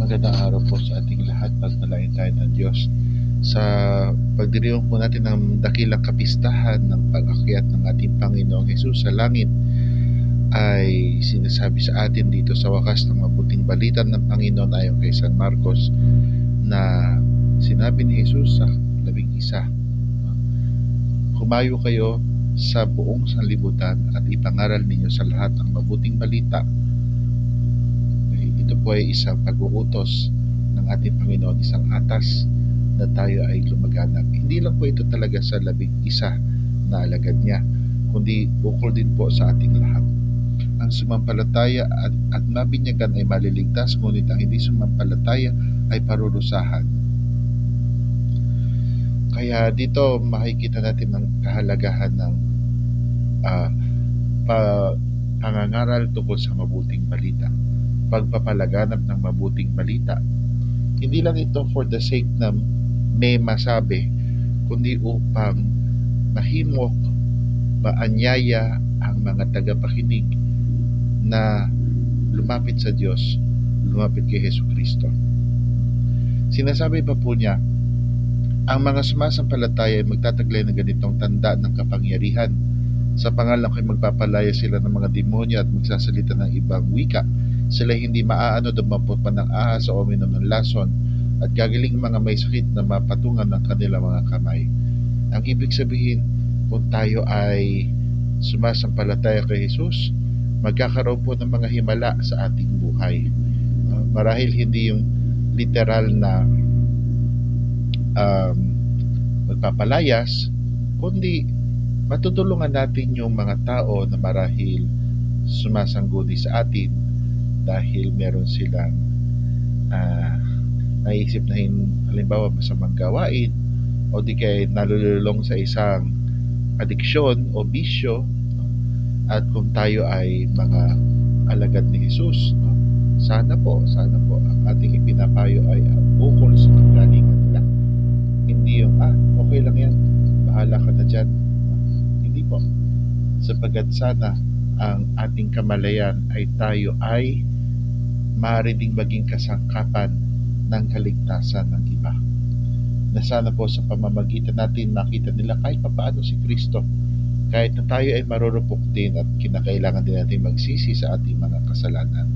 Magandang araw po sa ating lahat. Pagpalain tayo ng Diyos. Sa pagdiriwang po natin ng dakilang kapistahan ng pag-akyat ng ating Panginoong Hesus sa langit ay sinasabi sa atin dito sa wakas ng mabuting balita ng Panginoon ayon kay San Marcos na sinabi ni Jesus sa labing isa Humayo kayo sa buong sanlibutan at ipangaral ninyo sa lahat ang mabuting balita po ay isang pag-uutos ng ating Panginoon, isang atas na tayo ay lumaganap. Hindi lang po ito talaga sa labing isa na alagad niya, kundi ukol din po sa ating lahat. Ang sumampalataya at, at mabinyagan ay maliligtas, ngunit ang hindi sumampalataya ay parurusahan. Kaya dito makikita natin ang kahalagahan ng uh, pa, pangangaral tungkol sa mabuting balita pagpapalaganap ng mabuting balita. Hindi lang ito for the sake na may masabi, kundi upang mahimok, maanyaya ang mga tagapakinig na lumapit sa Diyos, lumapit kay Heso Kristo. Sinasabi pa po niya, ang mga sumasampalataya ay magtataglay ng ganitong tanda ng kapangyarihan. Sa pangalan ko'y magpapalaya sila ng mga demonyo at magsasalita ng ibang wika sila hindi maaano dumampot pa ng ahas o uminom ng lason at gagaling mga may sakit na mapatungan ng kanilang mga kamay. Ang ibig sabihin, kung tayo ay sumasampalataya kay Jesus, magkakaroon po ng mga himala sa ating buhay. Uh, marahil hindi yung literal na um, magpapalayas, kundi matutulungan natin yung mga tao na marahil sumasangguni sa atin dahil meron silang uh, naisip na hin, halimbawa masamang gawain o di kaya nalululong sa isang adiksyon o bisyo at kung tayo ay mga alagad ni Jesus no? sana po sana po ang ating ipinapayo ay ukol sa kagalingan nila. Hindi yung ah okay lang yan bahala ka na dyan. Hindi po. Sapagat sana ang ating kamalayan ay tayo ay maaari maging kasangkapan ng kaligtasan ng iba. Na sana po sa pamamagitan natin makita nila kahit papaano si Kristo. Kahit na tayo ay marurupok din at kinakailangan din natin magsisi sa ating mga kasalanan.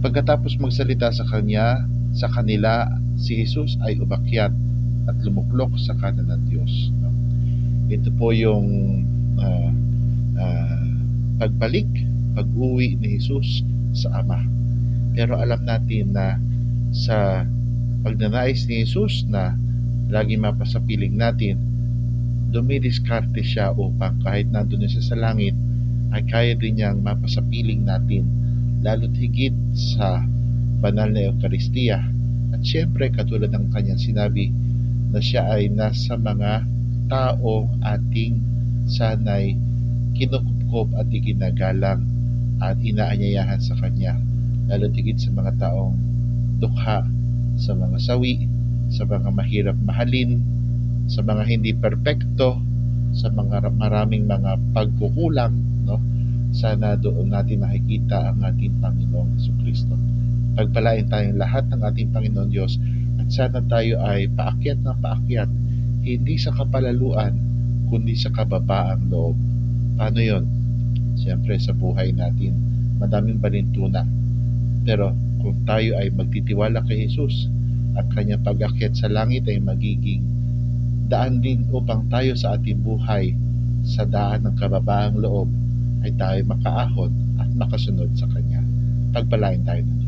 Pagkatapos magsalita sa Kanya, sa kanila, si Jesus ay umakyat at lumuklok sa kanan ng Diyos. Ito po yung uh, uh, pagbalik, pag-uwi ni Jesus sa Ama pero alam natin na sa pagnanais ni Jesus na lagi mapasapiling natin, dumidiskarte siya upang kahit nandun siya sa langit, ay kaya din niyang mapasapiling natin lalo't higit sa banal na Eucharistia. At siyempre, katulad ng kanyang sinabi, na siya ay nasa mga taong ating sanay kinukupkop at iginagalang at inaanyayahan sa kanya lalo tigit sa mga taong dukha, sa mga sawi, sa mga mahirap mahalin, sa mga hindi perpekto, sa mga maraming mga pagkukulang, no? Sana doon natin nakikita ang ating Panginoong Heso Kristo. Pagpalain tayong lahat ng ating Panginoon Diyos at sana tayo ay paakyat ng paakyat, hindi sa kapalaluan, kundi sa kababaang loob. Paano yon? Siyempre sa buhay natin, madaming balintuna pero kung tayo ay magtitiwala kay Jesus, ang kanyang pag-akyat sa langit ay magiging daan din upang tayo sa ating buhay sa daan ng kababaang loob ay tayo makaahon at makasunod sa Kanya. Pagpalain tayo ng.